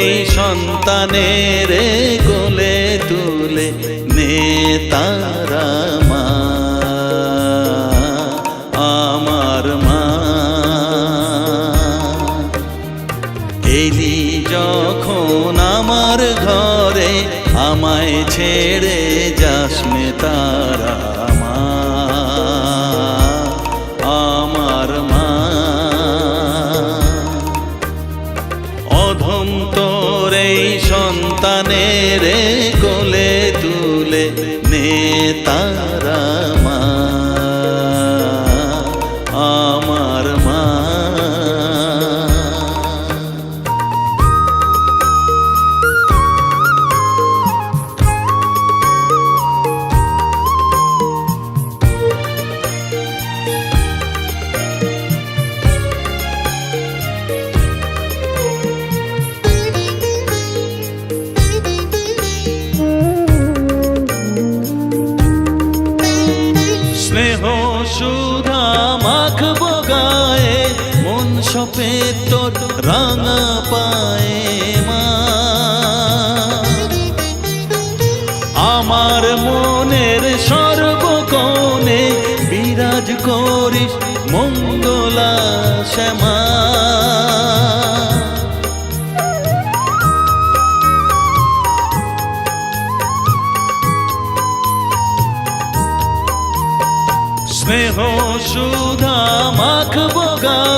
এই সন্তানের গোলে তুলে নে তারা মা। আমার মা। এলি যখন আমার ঘরে আমায় ছেড়ে সপে তোর রাঙা পায়ে মা। আমার মনের সর্বকোণে বিরাজ করিস মঙ্গলা শ্যামা। স্নেহ সুধা মাখব গায়ে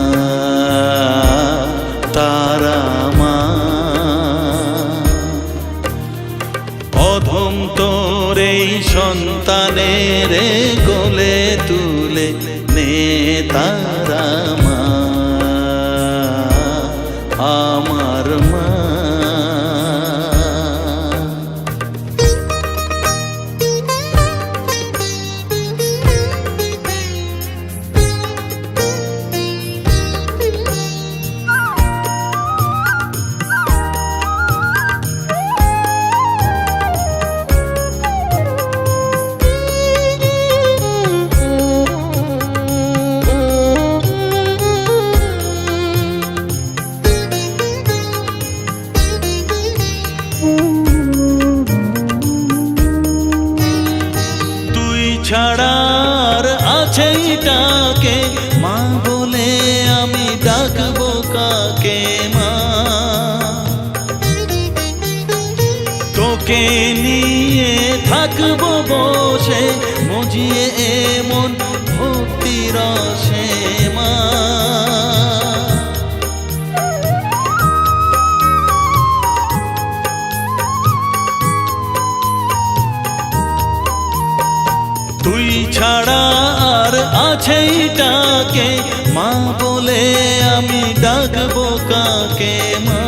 সন্তানের গোলে তুলে নে তারা ডাকে মা বলে আমি ডাকবো কাকে, মা? তোকে নিয়ে থাকব বসে, মজিয়ে এমন ভক্তি রসে। আছেই ডাকে মা বলে আমি ডাকবো কাকে মা?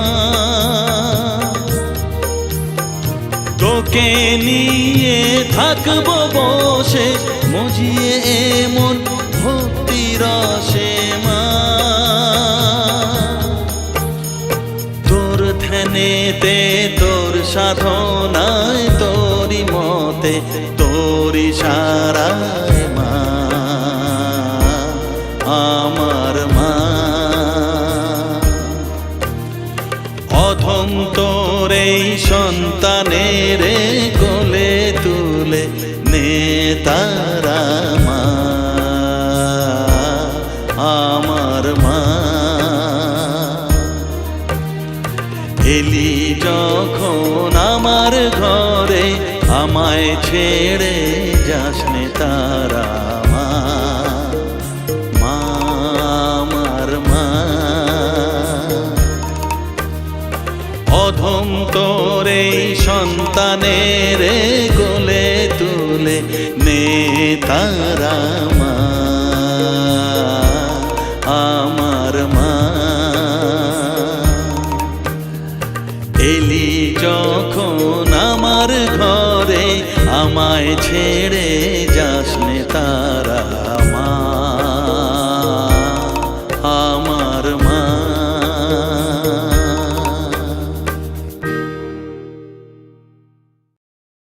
তোকে নিয়ে থাকব বসে, মজিয়ে এমন ভক্তি রসে মা। তোর ধ্যানেতে, তোর সাধনায় তোরি মতে তোরি সারায় অধম তোর এই সন্তানের কোলে তুলে নে তারা মা। আমার মা। এলি যখন আমার ঘরে, আমায় ছেড়ে যাসনে তারা। সন্তানের গোলে তুলে নে তারা মা আমার মা। এলি যখন আমার ঘরে আমায় ছেড়ে